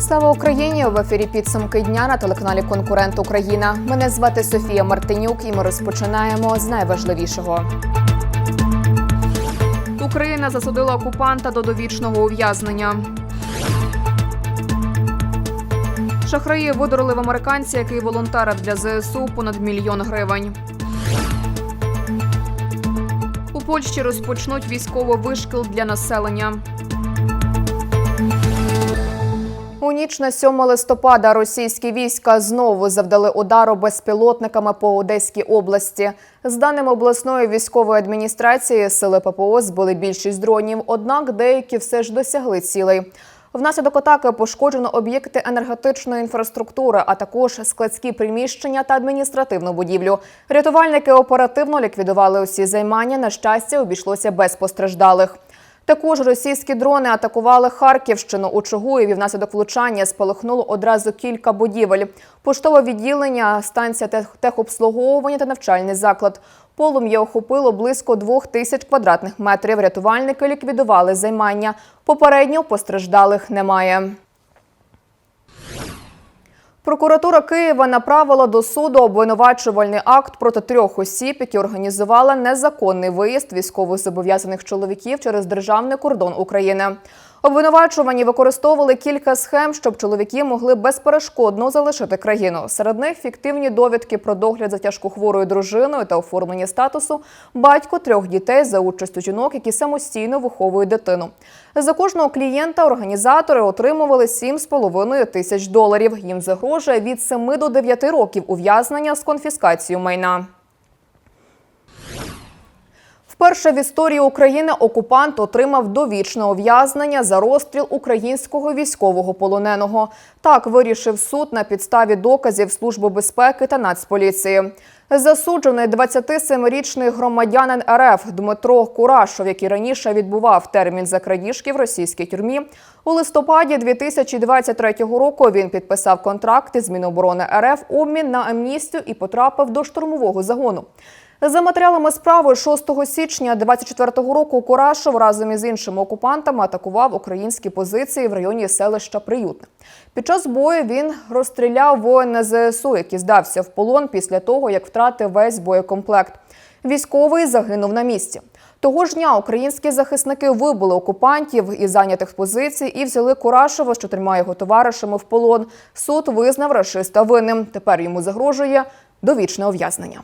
Слава Україні! В ефірі підсумки дня на телеканалі Конкурент Україна. Мене звати Софія Мартинюк, і ми розпочинаємо з найважливішого. Україна засудила окупанта до довічного ув'язнення. Шахраї видорили в американця, який волонтерив для ЗСУ понад мільйон гривень. У Польщі розпочнуть військовий вишкіл для населення. У ніч на 7 листопада російські війська знову завдали удару безпілотниками по Одеській області. З даними обласної військової адміністрації, сили ППО збили більшість дронів, однак деякі все ж досягли цілей. Внаслідок атаки пошкоджено об'єкти енергетичної інфраструктури, а також складські приміщення та адміністративну будівлю. Рятувальники оперативно ліквідували усі займання. На щастя, обійшлося без постраждалих. Також російські дрони атакували Харківщину у Чугуєві. Внаслідок влучання спалахнуло одразу кілька будівель: поштове відділення, станція техобслуговування та навчальний заклад. Полум'я охопило близько двох тисяч квадратних метрів. Рятувальники ліквідували займання. Попередньо постраждалих немає. Прокуратура Києва направила до суду обвинувачувальний акт проти трьох осіб, які організували незаконний виїзд військовозобов'язаних чоловіків через державний кордон України. Обвинувачувані використовували кілька схем, щоб чоловіки могли безперешкодно залишити країну. Серед них фіктивні довідки про догляд за тяжкохворою дружиною та оформлення статусу батько трьох дітей за участю жінок, які самостійно виховують дитину. За кожного клієнта організатори отримували 7,5 тисяч доларів. Їм загрожує від 7 до 9 років ув'язнення з конфіскацією майна. Вперше в історії України окупант отримав довічне ув'язнення за розстріл українського військового полоненого. Так вирішив суд на підставі доказів Служби безпеки та Нацполіції. Засуджений 27-річний громадянин РФ Дмитро Курашов, який раніше відбував термін за крадіжки в російській тюрмі. У листопаді 2023 року він підписав контракт із Міноборони РФ обмін на амністію і потрапив до штурмового загону. За матеріалами справи 6 січня 24 року Курашов разом із іншими окупантами атакував українські позиції в районі селища Приютне. Під час бою він розстріляв воїна ЗСУ, який здався в полон після того, як втратив весь боєкомплект. Військовий загинув на місці. Того ж дня українські захисники вибили окупантів із зайнятих позицій і взяли Курашова з чотирма його товаришами в полон. Суд визнав рашиста винним. Тепер йому загрожує довічне ув'язнення.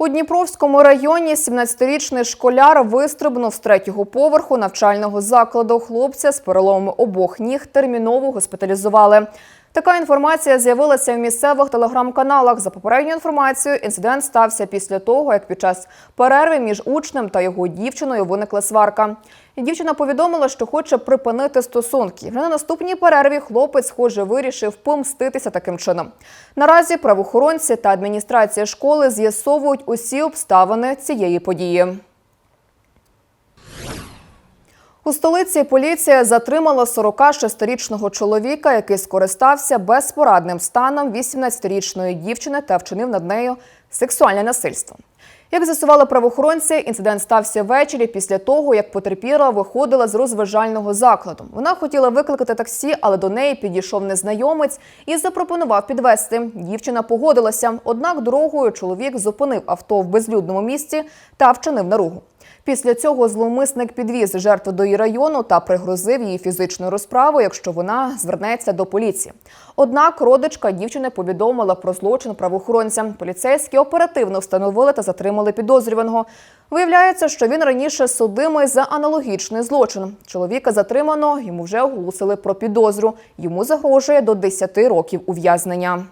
У Дніпровському районі 17-річний школяр вистрибнув з третього поверху навчального закладу. Хлопця з переломами обох ніг терміново госпіталізували. Така інформація з'явилася в місцевих телеграм-каналах. За попередньою інформацією, інцидент стався після того, як під час перерви між учнем та його дівчиною виникла сварка. Дівчина повідомила, що хоче припинити стосунки. Вже на наступній перерві хлопець, схоже, вирішив помститися таким чином. Наразі правоохоронці та адміністрація школи з'ясовують усі обставини цієї події. У столиці поліція затримала 46-річного чоловіка, який скористався безпорадним станом 18-річної дівчини та вчинив над нею сексуальне насильство. Як з'ясували правоохоронці, інцидент стався ввечері після того, як потерпіла виходила з розважального закладу. Вона хотіла викликати таксі, але до неї підійшов незнайомець і запропонував підвезти. Дівчина погодилася. Однак дорогою чоловік зупинив авто в безлюдному місці та вчинив наругу. Після цього зловмисник підвіз жертву до її району та пригрозив її фізичною розправою, якщо вона звернеться до поліції. Однак родичка дівчини повідомила про злочин правоохоронцям. Поліцейські оперативно встановили та затримали підозрюваного. Виявляється, що він раніше судимий за аналогічний злочин. Чоловіка затримано, йому вже оголосили про підозру. Йому загрожує до 10 років ув'язнення.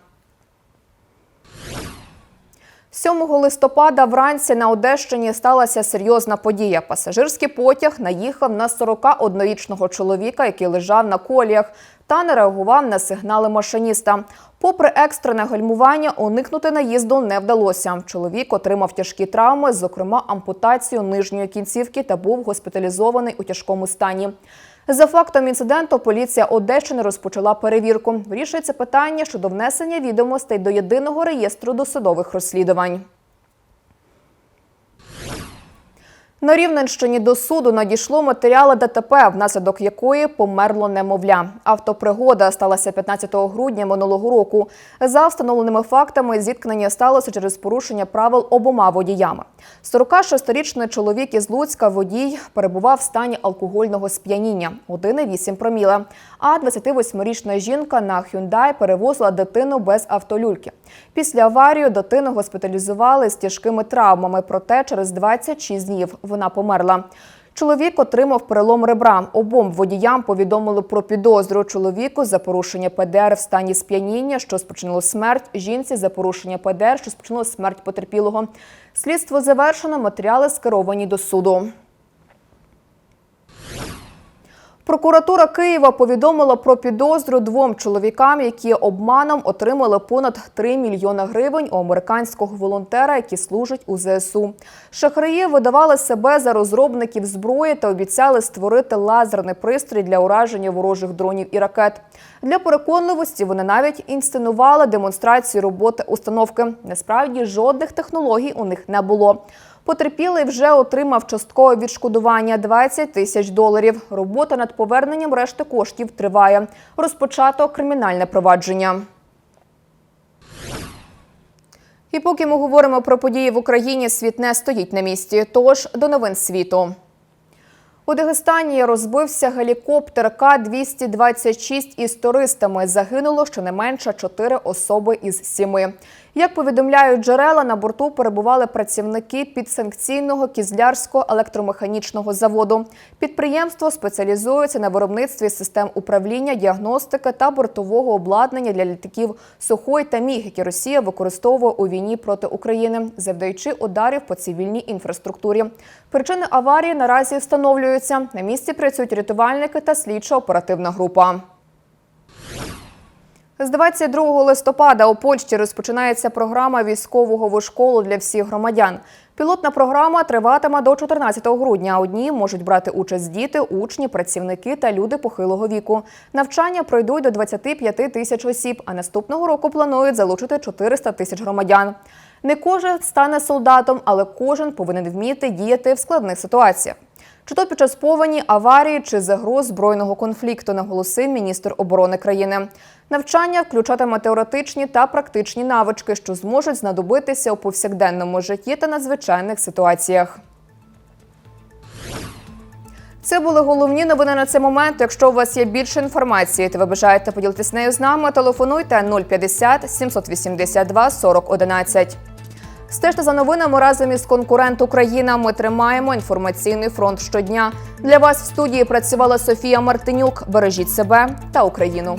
7 листопада вранці на Одещині сталася серйозна подія. Пасажирський потяг наїхав на 41-річного чоловіка, який лежав на коліях, та не реагував на сигнали машиніста. Попри екстрене гальмування, уникнути наїзду не вдалося. Чоловік отримав тяжкі травми, зокрема ампутацію нижньої кінцівки, та був госпіталізований у тяжкому стані. За фактом інциденту, поліція Одещини розпочала перевірку. Вирішується питання щодо внесення відомостей до єдиного реєстру досудових розслідувань. На Рівненщині до суду надійшло матеріали ДТП, внаслідок якої померло немовля. Автопригода сталася 15 грудня минулого року. За встановленими фактами, зіткнення сталося через порушення правил обома водіями. 46-річний чоловік із Луцька водій перебував в стані алкогольного сп'яніння 1,8 проміла. А 28-річна жінка на Hyundai перевозила дитину без автолюльки. Після аварії дитину госпіталізували з тяжкими травмами, проте через 26 днів вона померла. Чоловік отримав перелом ребра. Обом водіям повідомили про підозру чоловіку за порушення ПДР в стані сп'яніння, що спричинило смерть. Жінці за порушення ПДР, що спричинило смерть потерпілого. Слідство завершено, матеріали скеровані до суду. Прокуратура Києва повідомила про підозру двом чоловікам, які обманом отримали понад 3 мільйона гривень у американського волонтера, які служать у ЗСУ. Шахраї видавали себе за розробників зброї та обіцяли створити лазерний пристрій для ураження ворожих дронів і ракет. Для переконливості вони навіть інсценували демонстрацію роботи установки. Насправді жодних технологій у них не було. Потерпілий вже отримав часткове відшкодування 20 тисяч доларів. Робота над поверненням решти коштів триває. Розпочато кримінальне провадження. І поки ми говоримо про події в Україні, світ не стоїть на місці. Тож до новин світу. У Дагестані розбився гелікоптер К-226 із туристами. Загинуло щонайменше 4 особи із 7. Як повідомляють джерела, на борту перебували працівники підсанкційного кізлярського електромеханічного заводу. Підприємство спеціалізується на виробництві систем управління, діагностики та бортового обладнання для літаків Сухой та Міг, які Росія використовує у війні проти України, завдаючи ударів по цивільній інфраструктурі. Причини аварії наразі встановлюються. На місці працюють рятувальники та слідчо-оперативна група. З 22 листопада у Польщі розпочинається програма військового школу для всіх громадян. Пілотна програма триватиме до 14 грудня. У дні можуть брати участь діти, учні, працівники та люди похилого віку. Навчання пройдуть до 25 тисяч осіб, а наступного року планують залучити 400 тисяч громадян. Не кожен стане солдатом, але кожен повинен вміти діяти в складних ситуаціях. Чи то під час повені, аварії чи загроз збройного конфлікту, наголосив міністр оборони країни. Навчання включатиме теоретичні та практичні навички, що зможуть знадобитися у повсякденному житті та надзвичайних ситуаціях. Це були головні новини на цей момент. Якщо у вас є більше інформації, та ви бажаєте поділитися нею з нами, телефонуйте 050 782 40 11. Стежте за новинами разом із конкурент Україна. Ми тримаємо інформаційний фронт щодня. Для вас в студії працювала Софія Мартинюк. Бережіть себе та Україну.